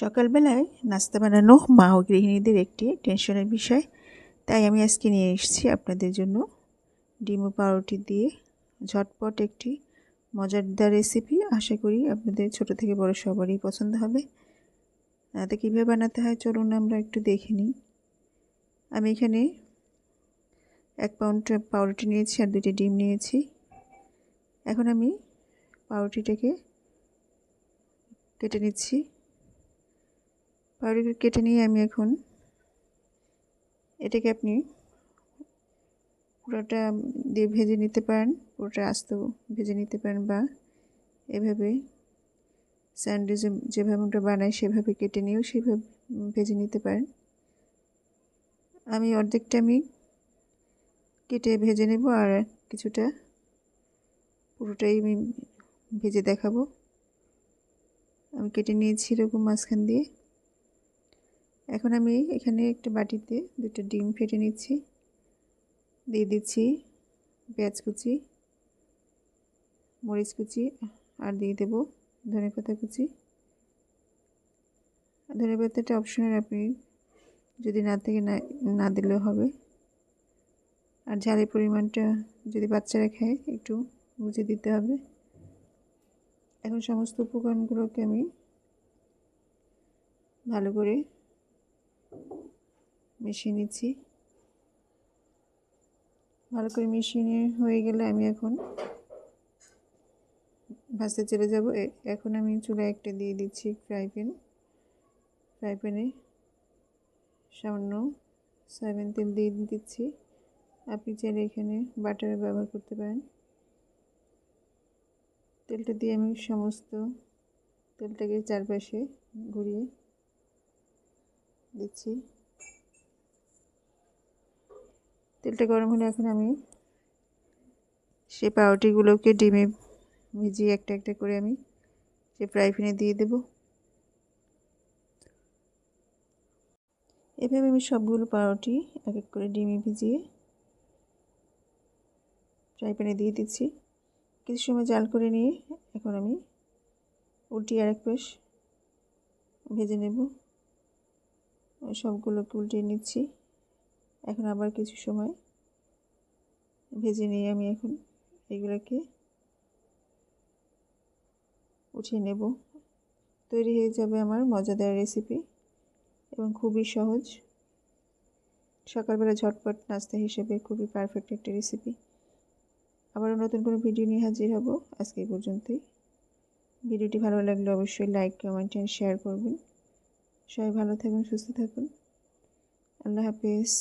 সকালবেলায় নাস্তা বানানো মা ও গৃহিণীদের একটি টেনশনের বিষয়। তাই আমি আজকে নিয়ে এসেছি আপনাদের জন্য ডিম পাউরুটি দিয়ে ঝটপট একটি মজাদার রেসিপি। আশা করি আপনাদের ছোট থেকে বড় সবারই পছন্দ হবে। তো কীভাবে বানাতে হয় চলুন আমরা একটু দেখে নিই। আমি এখানে এক পাউন্ড পাউরুটি নিয়েছি আর দুটি ডিম নিয়েছি। এখন আমি পাউরুটিটাকে কেটে নিচ্ছি। পাউরুটি কেটে নিয়ে আমি এখন এটাকে আপনি পুরোটা দিয়ে ভেজে নিতে পারেন, পুরোটা আস্ত ভেজে নিতে পারেন বা এভাবে স্যান্ডউইচ যেভাবে আমরা বানাই সেভাবে কেটে নিয়েও সেভাবে ভেজে নিতে পারেন। আমি অর্ধেকটা আমি কেটে ভেজে নেব আর কিছুটা পুরোটাই আমি ভেজে দেখাবো। আমি কেটে নিয়েছি এরকম মাঝখান দিয়ে। এখন আমি এখানে একটা বাটিতে দুটো ডিম ফেটে নিচ্ছি। দিয়ে দিচ্ছি পেঁয়াজ কুচি, মরিচ কুচি, আর দিয়ে দেব ধনে পাতা কুচি। ধনে পাতাটা অপশনাল আপনি যদি না থেকে না না দিলেও হবে। আর ঝালের পরিমাণটা যদি বাচ্চারা খায়, একটু বুঝে দিতে হবে। এখন সমস্ত উপকরণগুলোকে আমি ভালো করে মিশিয়ে নিচ্ছি। ভালো করে মিশিয়ে হয়ে গেলে আমি এখন ভাজতে চলে যাব। এখন আমি চুলায় একটা দিয়ে দিচ্ছি ফ্রাই প্যান। ফ্রাই প্যানে সামান্য সয়াবিন তেল দিয়ে দিচ্ছি। আপনি চাইলে এখানে বাটার ব্যবহার করতে পারেন। তেলটা দিয়ে আমি সমস্ত তেলটাকে চারপাশে ঘুরিয়ে দিচ্ছি। তেলটা গরম হলে এখন আমি সে পাউরুটিগুলোকে ডিমে ভিজিয়ে একটা একটা করে আমি সে ফ্রাই প্যানে দিয়ে দেব। এভাবে আমি সবগুলো পাউরুটি এক এক করে ডিমে ভিজিয়ে ফ্রাই প্যানে দিয়ে দিচ্ছি। কিছু সময় জাল করে নিয়ে এখন আমি উল্টিয়ে এক পেশ ভেজে নেব। সবগুলোকে উল্টিয়ে নিচ্ছি। এখন আবার কিছু সময় ভেজে নিয়ে আমি এখন এগুলোকে উঠিয়ে নেব। তৈরি হয়ে যাবে আমার মজাদার রেসিপি এবং খুবই সহজ। সকালবেলা ঝটপট নাস্তা হিসেবে খুবই পারফেক্ট একটা রেসিপি আবারও নতুন কোনো ভিডিও নিয়ে হাজির হব। আজকে এই পর্যন্তই। ভিডিওটি ভালো লাগলে অবশ্যই লাইক কমেন্ট অ্যান্ড শেয়ার করবেন। সবাই ভালো থাকুন, সুস্থ থাকুন। আল্লাহ হাফিজ।